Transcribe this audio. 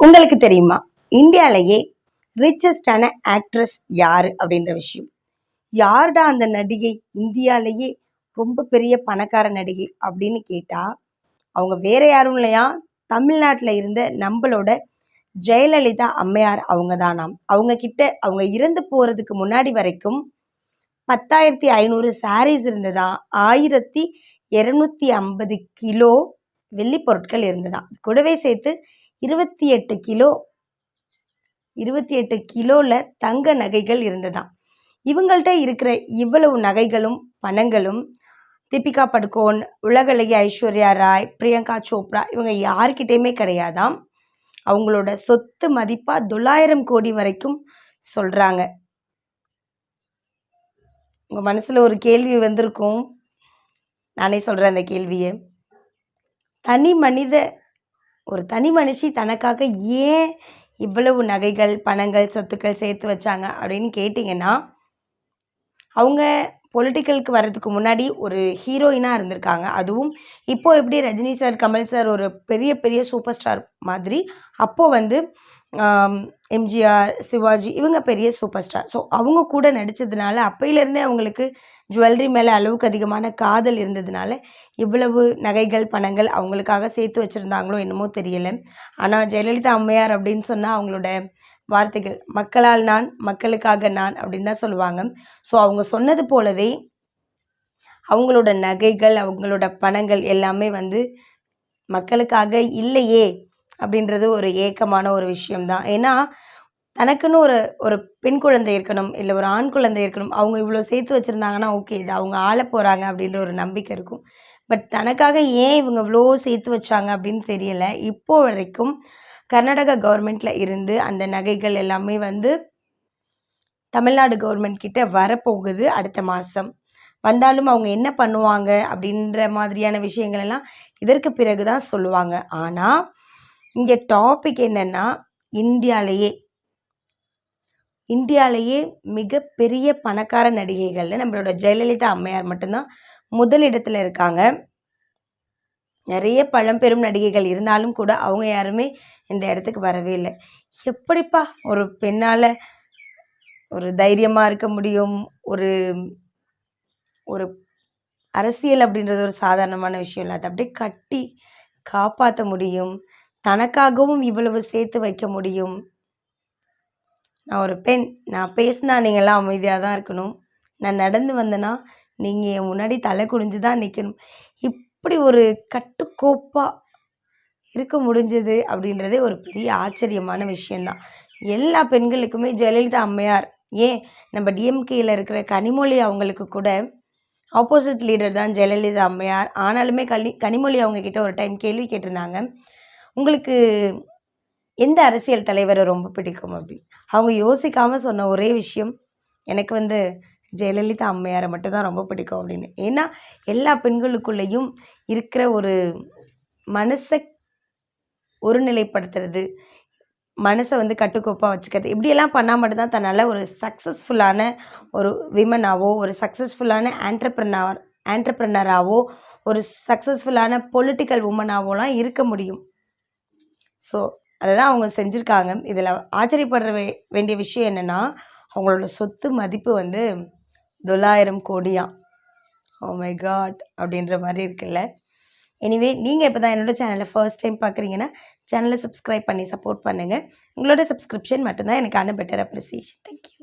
உங்களுக்கு தெரியுமா? இந்தியாவிலேயே ரிச்சஸ்டான ஆக்ட்ரஸ் யார் அப்படின்ற விஷயம். யார்டா அந்த நடிகை? இந்தியாவிலேயே ரொம்ப பெரிய பணக்கார நடிகை அப்படின்னு கேட்டால் அவங்க வேற யாரும் இல்லையா? தமிழ்நாட்டில் இருந்த நம்மளோட ஜெயலலிதா அம்மையார் அவங்க தானாம் அவங்க கிட்ட அவங்க இறந்து போகிறதுக்கு முன்னாடி வரைக்கும் பத்தாயிரத்தி ஐநூறு சாரீஸ் இருந்ததா? ஆயிரத்தி இரநூத்தி ஐம்பது கிலோ வெள்ளி பொருட்கள் இருந்ததா? கூடவே சேர்த்து இருபத்தி எட்டு கிலோ இருபத்தி எட்டு கிலோவில் தங்க நகைகள் இருந்ததாம். இவங்கள்ட்ட இருக்கிற இவ்வளவு நகைகளும் பணங்களும் தீபிகா படுகோன் உலகளகி ஐஸ்வர்யா ராய் பிரியங்கா சோப்ரா இவங்க யார்கிட்டயுமே கிடையாதாம். அவங்களோட சொத்து மதிப்பாக தொள்ளாயிரம் கோடி வரைக்கும் சொல்கிறாங்க உங்கள் மனசில் ஒரு கேள்வி வந்திருக்கும். நானே சொல்கிறேன் அந்த கேள்வியை. தனி மனித ஒரு தனி மனுஷி தனக்காக ஏன் இவ்வளவு நகைகள் பணங்கள் சொத்துக்கள் சேர்த்து வச்சாங்க அப்படின்னு கேட்டிங்கன்னா அவங்க பொலிட்டிக்கலுக்கு வர்றதுக்கு முன்னாடி ஒரு ஹீரோயினாக இருந்திருக்காங்க. அதுவும் இப்போது எப்படி ரஜினி சார் கமல் சார் ஒரு பெரிய பெரிய சூப்பர் ஸ்டார் மாதிரி அப்போது வந்து எம்ஜிஆர் சிவாஜி இவங்க பெரிய சூப்பர் ஸ்டார். ஸோ அவங்க கூட நடித்ததுனால அப்பையிலேருந்தே அவங்களுக்கு ஜுவல்லரி மேலே அளவுக்கு அதிகமான காதல் இருந்ததுனால இவ்வளவு நகைகள் பணங்கள் அவங்களுக்காக சேர்த்து வச்சுருந்தாங்களோ என்னமோ தெரியல. ஆனால் ஜெயலலிதா அம்மையார் அப்படின்னு சொன்னால் அவங்களோட வார்த்தைகள் மக்களால் நான் மக்களுக்காக நான் அப்படின்னு தான் சொல்லுவாங்க. ஸோ அவங்க சொன்னது போலவே அவங்களோட நகைகள் அவங்களோட பணங்கள் எல்லாமே வந்து மக்களுக்காக இல்லையே அப்படின்றது ஒரு ஏக்கமான ஒரு விஷயம்தான். ஏன்னா தனக்குன்னு ஒரு ஒரு பெண் குழந்தை இருக்கணும் இல்லை ஒரு ஆண் குழந்தை இருக்கணும் அவங்க இவ்வளோ சேர்த்து வச்சுருந்தாங்கன்னா ஓகே இது அவங்க ஆள போகிறாங்க அப்படின்ற ஒரு நம்பிக்கை இருக்கும். பட் தனக்காக ஏன் இவங்க இவ்வளோ சேர்த்து வச்சாங்க அப்படின்னு தெரியல. இப்போ வரைக்கும் கர்நாடகா கவர்மெண்ட்டில் இருந்து அந்த நகைகள் எல்லாமே வந்து தமிழ்நாடு கவர்மெண்ட் கிட்ட வரப்போகுது அடுத்த மாதம் வந்தாலும் அவங்க என்ன பண்ணுவாங்க அப்படின்ற மாதிரியான விஷயங்கள் எல்லாம் இதற்கு பிறகு தான் சொல்லுவாங்க. ஆனால் இங்கே டாபிக் என்னென்னா இந்தியாலேயே. இந்தியாலேயே மிகப்பெரிய பணக்கார நடிகைகளில் நம்மளோட ஜெயலலிதா அம்மையார் மட்டும்தான் முதலிடத்தில் இருக்காங்க. நிறைய பழம்பெரும் நடிகைகள் இருந்தாலும் கூட அவங்க யாருமே இந்த இடத்துக்கு வரவே இல்லை. எப்படிப்பா ஒரு பெண்ணால் ஒரு தைரியமாக இருக்க முடியும்? ஒரு ஒரு அரசியல் அப்படின்றது ஒரு சாதாரணமான விஷயம் இல்லை. அதை அப்படியே கட்டி காப்பாற்ற முடியும்? தனக்காகவும் இவ்வளவு சேர்த்து வைக்க முடியும்? நான் ஒரு பெண். நான் பேசினா நீங்கள்லாம் அமைதியாக தான் இருக்கணும். நான் நடந்து வந்தேன்னா நீங்கள் என் முன்னாடி தலை குனிஞ்சு தான் நிற்கணும் இப்படி ஒரு கட்டுக்கோப்பாக இருக்க முடிஞ்சது அப்படின்றதே ஒரு பெரிய ஆச்சரியமான விஷயந்தான் எல்லா பெண்களுக்குமே ஜெயலலிதா அம்மையார் ஏன்? நம்ம டிஎம்கேயில் இருக்கிற கனிமொழி அவங்களுக்கு கூட ஆப்போசிட் லீடர் தான் ஜெயலலிதா அம்மையார். ஆனாலுமே கனி கனிமொழி அவங்க கிட்ட ஒரு டைம் கேள்வி கேட்டிருந்தாங்க. உங்களுக்கு எந்த அரசியல் தலைவரை ரொம்ப பிடிக்கும் அப்படி? அவங்க யோசிக்காமல் சொன்ன ஒரே விஷயம் எனக்கு வந்து ஜெயலலிதா அம்மையாரை மட்டும்தான் ரொம்ப பிடிக்கும் அப்படின்னு. ஏன்னா எல்லா பெண்களுக்குள்ளேயும் இருக்கிற ஒரு மனசை ஒருநிலைப்படுத்துறது மனசை வந்து கட்டுக்கோப்பாக வச்சுக்கிறது இப்படியெல்லாம் பண்ணால் மட்டும்தான் தன்னால் ஒரு சக்ஸஸ்ஃபுல்லான ஒரு விமனாவோ ஒரு சக்ஸஸ்ஃபுல்லான ஆண்டர்ப்ரனர் ஆண்டர்ப்ரனராகவோ ஒரு சக்ஸஸ்ஃபுல்லான பொலிட்டிக்கல் உமனாவோலாம் இருக்க முடியும். ஸோ அதை தான் அவங்க செஞ்சுருக்காங்க. இதில் ஆச்சரியப்படுற வே வேண்டிய விஷயம் என்னென்னா அவங்களோட சொத்து மதிப்பு வந்து தொள்ளாயிரம் கோடியாம் ஓ oh மை காட் அப்படின்ற மாதிரி இருக்குல்ல. எனிவே நீங்கள் இப்போ தான் என்னோட சேனலை ஃபர்ஸ்ட் டைம் பார்க்குறீங்கன்னா சேனலை சப்ஸ்கிரைப் பண்ணி சப்போர்ட் பண்ணுங்கள் உங்களோட சப்ஸ்கிரிப்ஷன் மட்டும்தான் எனக்கான பெட்டர் அப்ரிசியேஷன் தேங்க்யூ